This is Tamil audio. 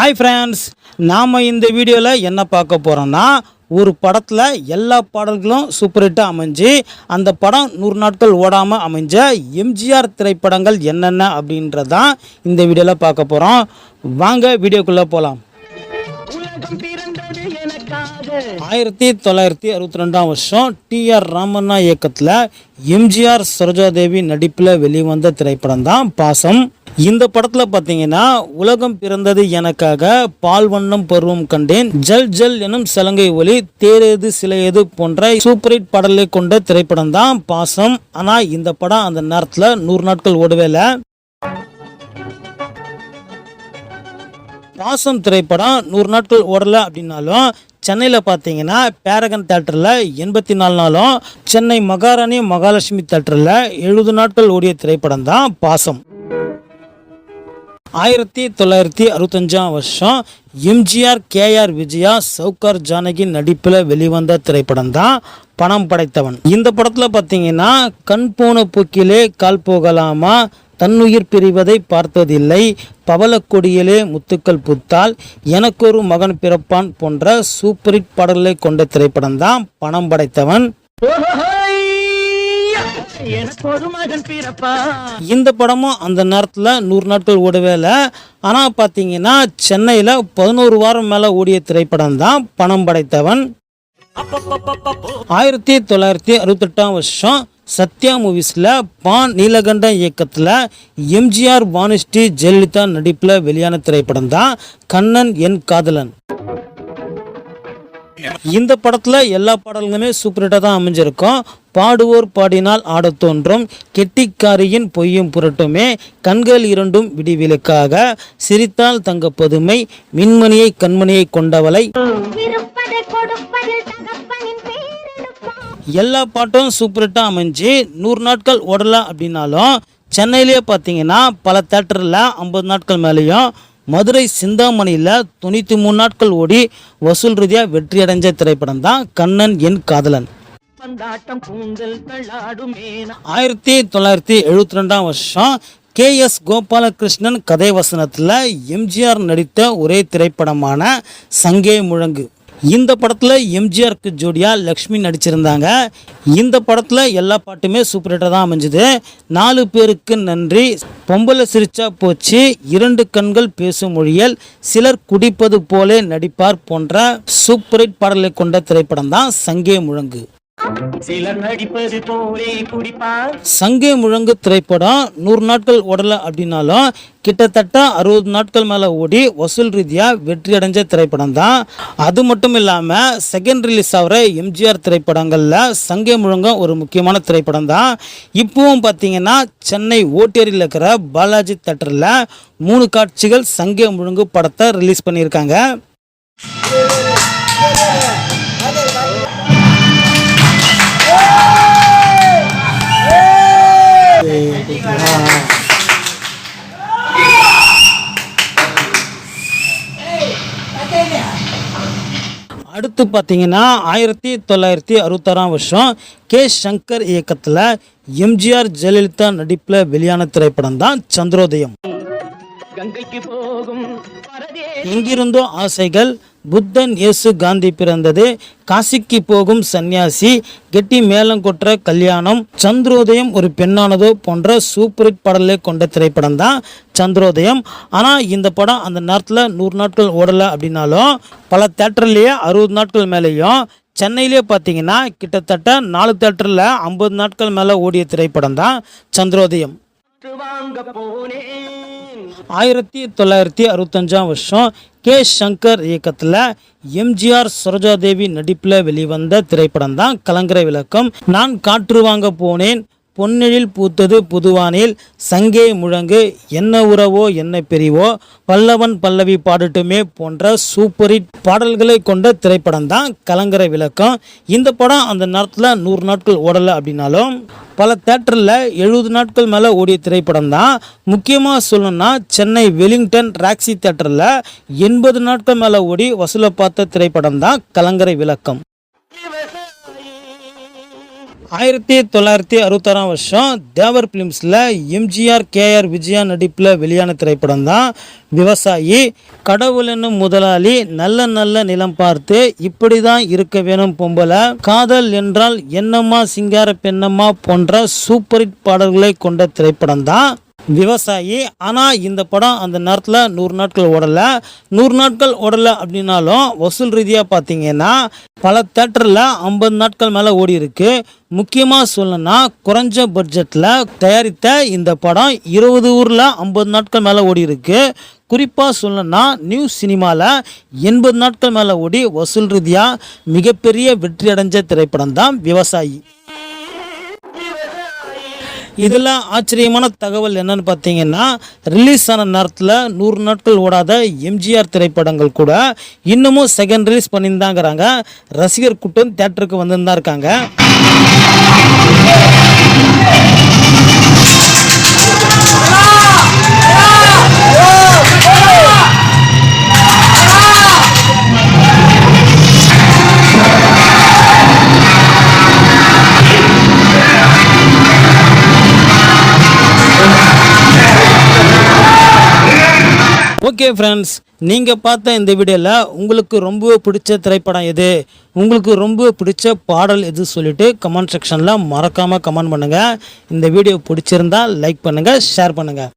ஹாய் ஃப்ரெண்ட்ஸ் நாம் இந்த வீடியோவில் என்ன பார்க்க போகிறோன்னா ஒரு படத்தில் எல்லா பாடல்களும் சூப்பர் ஹிட்டாக அமைஞ்சு அந்த படம் நூறு நாட்கள் ஓடாமல் அமைஞ்ச எம்ஜிஆர் திரைப்படங்கள் என்னென்ன அப்படின்றதான் இந்த வீடியோவில் பார்க்க போகிறோம் வாங்க வீடியோக்குள்ளே போகலாம் ஆயிரத்தி தொள்ளாயிரத்தி அறுபத்தி ரெண்டாம் வருஷம் டிஆர் ராமண்ணா இயக்கத்தில் எம்ஜிஆர் சரோஜாதேவி நடிப்பில் வெளிவந்த திரைப்படம் தான் பாசம். இந்த படத்தில் பாத்தீங்கன்னா உலகம் பிறந்தது எனக்காக பால் வண்ணம் பருவம் கண்டேன். ஜல் ஜல் எனும் சலங்கை ஒலி தேரேது சிலையது போன்ற சூப்பர் ஹிட் பாடலை கொண்ட திரைப்படம் தான் பாசம். ஆனால் இந்த படம் அந்த நேரத்தில் நூறு நாட்கள் ஓடவே இல்லை. பாசம் திரைப்படம் நூறு நாட்கள் ஓடலை அப்படின்னாலும் சென்னையில் பார்த்தீங்கன்னா பேரகன் தேட்டரில் எண்பத்தி நாலு நாளும் சென்னை மகாராணி மகாலட்சுமி தேட்டரில் எழுபது நாட்கள் ஓடிய திரைப்படம் தான் பாசம். ஆயிரத்தி தொள்ளாயிரத்தி அறுபத்தஞ்சாம் வருஷம் எம்ஜிஆர் கேஆர் விஜயா சவுகார் ஜானகி நடிப்பில் வெளிவந்த திரைப்படம் தான் பணம் படைத்தவன். இந்த படத்தில் பார்த்தீங்கன்னா கண் போன போக்கிலே கால் போகலாமா தன்னுயிர் பிரிவதை பார்த்ததில்லை பவளக்கொடியிலே முத்துக்கள் புத்தால் எனக்கொரு மகன் பிறப்பான் போன்ற சூப்பர் ஹிட் பாடல்களை கொண்ட திரைப்படம் தான் பணம் படைத்தவன் ஓஹோய்யா! எனக்கு ஒரு மகன் பிறப்பா இந்த படமும் அந்த நேரத்தில் நூறு நாட்கள் ஓடவே இல்லை. ஆனால் பார்த்தீங்கன்னா சென்னையில் பதினோரு வாரம் மேலே ஓடிய திரைப்படம் தான் பணம் படைத்தவன். ஆயிரத்தி தொள்ளாயிரத்தி அறுபத்தெட்டாம் வருஷம் சத்யா மூவிஸில் பான் நீலகண்டன் இயக்கத்தில் எம்ஜிஆர் வாணிஸ்ரீ ஜெயலலிதா நடிப்பில் வெளியான திரைப்படம் தான் கண்ணன் என் காதலன். இந்த படத்தில் எல்லா பாடல்களுமே சூப்பர் ஹிட்டாக தான் அமைஞ்சிருக்கும். பாடுவோர் பாடினால் ஆடத் தோன்றும். கெட்டிக்காரியின் பொய்யும் புரட்டுமே. கண்கள் இரண்டும் விடிவிலுக்காக. சிரித்தால் தங்க பதுமை. மின்மணியை கண்மணியை கொண்டவளை. எல்லா பாட்டும் சூப்பர் ஹிட்டாக அமைஞ்சு நூறு நாட்கள் ஓடலாம் அப்படின்னாலும் சென்னையிலேயே பார்த்தீங்கன்னா பல தேட்டரில் ஐம்பது நாட்கள் மேலேயும் மதுரை சிந்தாமணியில் தொண்ணூற்றி மூணு நாட்கள் ஓடி வசூல் ரீதியாக வெற்றி அடைஞ்ச திரைப்படம் தான் கண்ணன் என் காதலன். பந்தாட்டம் கூந்தல் ஆயிரத்தி தொள்ளாயிரத்தி எழுபத்தி ரெண்டாம் வருஷம் கே எஸ் கோபாலகிருஷ்ணன் கதை வசனத்தில் எம்ஜிஆர் நடித்த ஒரே திரைப்படமான சங்கே முழங்கு. இந்த படத்தில் எம்ஜிஆருக்கு ஜோடியாக லக்ஷ்மி நடிச்சிருந்தாங்க. இந்த படத்தில் எல்லா பாட்டுமே சூப்பர் ஹிட்டாக தான் அமைஞ்சுது. நாலு பேருக்கு நன்றி. பொம்பளை சிரிச்சா போச்சு. இரண்டு கண்கள் பேசும் மொழியல் சிலர் குடிப்பது போலே நடிப்பார் போன்ற சூப்பர் ஹிட் பாடலை கொண்ட திரைப்படம் தான் சங்கே முழங்கு. சங்கே முழங்கு திரைப்படம் நூறு நாட்கள் ஓடலை அப்படின்னாலும் கிட்டத்தட்ட அறுபது நாட்கள் மேலே ஓடி வசூல் ரீதியாக வெற்றி அடைஞ்ச திரைப்படம் தான். அது மட்டும் இல்லாமல் செகண்ட் ரிலீஸ் ஆகிற எம்ஜிஆர் திரைப்படங்களில் சங்கே முழங்கம் ஒரு முக்கியமான திரைப்படம் தான். இப்போவும் பார்த்தீங்கன்னா சென்னை ஓட்டேரியில் இருக்கிற பாலாஜி தேட்டரில் மூணு காட்சிகள் சங்கே முழங்கு படத்தை ரிலீஸ் பண்ணியிருக்காங்க. அடுத்து பார்த்தீங்கன்னா ஆயிரத்தி தொள்ளாயிரத்தி அறுபத்தாறாம் வருஷம் கே. சங்கர் இயக்கத்தில் எம்ஜிஆர் ஜெயலலிதா நடிப்பில் வெளியான திரைப்படம் தான் சந்திரோதயம். கங்கைக்கு போகும். எங்கிருந்தோ ஆசைகள் புத்தன் இயேசு காந்தி பிறந்தது. காசிக்கு போகும் சந்நியாசி கெட்டி மேளங்கொற்ற கல்யாணம் சந்திரோதயம் ஒரு பெண்ணானதோ போன்ற சூப்பர் ஹிட் பாடலை கொண்ட திரைப்படம் தான் சந்திரோதயம். ஆனால் இந்த படம் அந்த நேரத்தில் நூறு நாட்கள் ஓடலை அப்படின்னாலும் பல தேட்டர்லேயே அறுபது நாட்கள் மேலேயும் சென்னையிலே பார்த்தீங்கன்னா கிட்டத்தட்ட நாலு தேட்டரில் ஐம்பது நாட்கள் மேலே ஓடிய திரைப்படம் தான் சந்திரோதயம். ஆயிரத்தி தொள்ளாயிரத்தி அறுபத்தஞ்சாம் வருஷம் கே சங்கர் இயக்கத்தில் எம்ஜிஆர் சரோஜாதேவி நடிப்பில் வெளிவந்த திரைப்படம் தான் கலங்கரை விளக்கம். நான் காற்று வாங்க போனேன். பொன்னெழில் பூத்தது புதுவானில் சங்கே முழங்கு என்ன உறவோ என்ன பிரிவோ பல்லவன் பல்லவி பாடட்டுமே போன்ற சூப்பர் ஹிட் பாடல்களை கொண்ட திரைப்படம் தான் கலங்கரை விளக்கம். இந்த படம் அந்த நேரத்தில் நூறு நாட்கள் ஓடலை அப்படின்னாலும் பல தேட்டரில் எழுபது நாட்கள் மேலே ஓடிய திரைப்படம் தான் முக்கியமாக சொல்லணும்னா சென்னை வெலிங்டன் ராக்ஸி தேட்டரில் எண்பது நாட்கள் மேலே ஓடி வசூலை பார்த்த திரைப்படம் தான் கலங்கரை விளக்கம். ஆயிரத்தி தொள்ளாயிரத்தி அறுபத்தாறாம் வருஷம் தேவர் ஃபிலிம்ஸில் எம்ஜிஆர் கேஆர் விஜயா நடிப்பில் வெளியான திரைப்படம் தான். விவசாயி கடவுள் என்னும் முதலாளி நல்ல நல்ல நிலம் பார்த்து இப்படி தான் இருக்க வேணும் பொம்பளை. காதல் என்றால் என்னம்மா சிங்கார பெண்ணம்மா போன்ற சூப்பர் ஹிட் பாடல்களை கொண்ட திரைப்படம் தான். விவசாயி. ஆனால் இந்த படம் அந்த நேரத்தில் நூறு நாட்கள் ஓடலை. நூறு நாட்கள் ஓடலை அப்படின்னாலும் வசூல் ரீதியாக பார்த்தீங்கன்னா பல தேட்டரில் ஐம்பது நாட்கள் மேலே ஓடி இருக்கு முக்கியமாக சொல்லணும்னா குறைஞ்ச பட்ஜெட்டில் தயாரித்த இந்த படம் இருபது ஊரில் ஐம்பது நாட்கள் மேலே ஓடி இருக்கு குறிப்பாக சொல்லணும்னா நியூ சினிமாவில் எண்பது நாட்கள் மேலே ஓடி வசூல் ரீதியாக மிகப்பெரிய வெற்றி அடைஞ்ச திரைப்படம் தான் விவசாயி. இதில் ஆச்சரியமான தகவல் என்னன்னு பார்த்தீங்கன்னா ரிலீஸ் ஆன நேரத்தில் நூறு நாட்கள் ஓடாத எம்ஜிஆர் திரைப்படங்கள் கூட இன்னமும் செகண்ட் ரிலீஸ் பண்ணியிருந்தாங்கிறாங்க. ரசிகர் கூட்டம் தேட்டருக்கு வந்துருந்தா இருக்காங்க. ஓகே ஃப்ரெண்ட்ஸ் நீங்கள் பார்த்த இந்த வீடியோவில் உங்களுக்கு ரொம்ப பிடிச்ச திரைப்படம் எது? உங்களுக்கு ரொம்ப பிடிச்ச பாடல் எது சொல்லிவிட்டு கமெண்ட் செக்ஷனில் மறக்காமல் கமெண்ட் பண்ணுங்கள் இந்த வீடியோ பிடிச்சிருந்தா லைக் பண்ணுங்கள் ஷேர் பண்ணுங்கள்